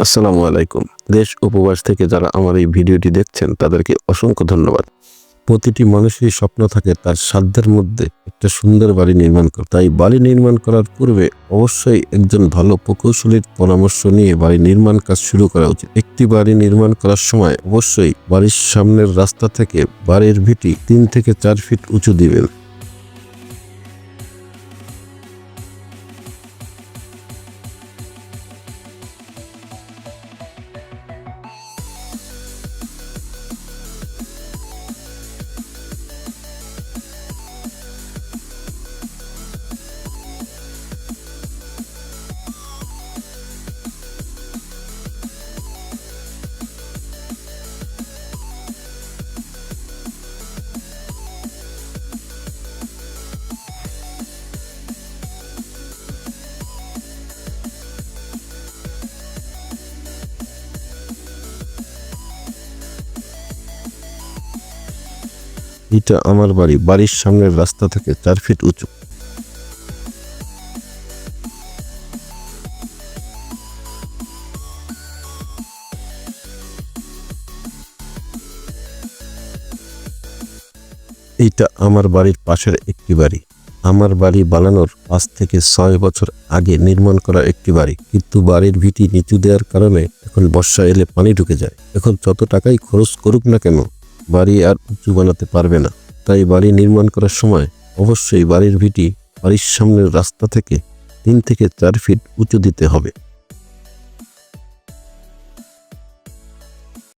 আসসালামু আলাইকুম। দেশ উপবাস থেকে যারা আমার এই ভিডিওটি দেখছেন, তাদেরকে অসংখ্য ধন্যবাদ। প্রতিটি মানুষেরই স্বপ্ন থাকে তার সাধ্যের মধ্যে একটা সুন্দর বাড়ি নির্মাণ করতে তাই বাড়ি নির্মাণ করার পূর্বে অবশ্যই একজন ভালো প্রকৌশলীর পরামর্শ নিয়ে বাড়ি নির্মাণ কাজ শুরু করা উচিত। একটি বাড়ি নির্মাণ করার সময় অবশ্যই বাড়ির সামনের রাস্তা থেকে বাড়ির ভিটি তিন থেকে চার ফিট উঁচু দিবেন। এটা আমার বাড়ি, বাড়ির সামনের রাস্তা থেকে চার ফিট উঁচু। এইটা আমার বাড়ির পাশের একটি বাড়ি। আমার বাড়ি বানানোর পাঁচ থেকে ছয় বছর আগে নির্মাণ করা একটি বাড়ি, কিন্তু বাড়ির ভিটি নিচু দেওয়ার কারণে এখন বর্ষা এলে পানি ঢুকে যায়। এখন যত টাকাই খরচ করুক না কেন বাড়ি আর উঁচু বানাতে পারবে না। তাই বাড়ি নির্মাণ করার সময় অবশ্যই বাড়ির ভিটি বাড়ির সামনের রাস্তা থেকে তিন থেকে চার ফিট উঁচু দিতে হবে।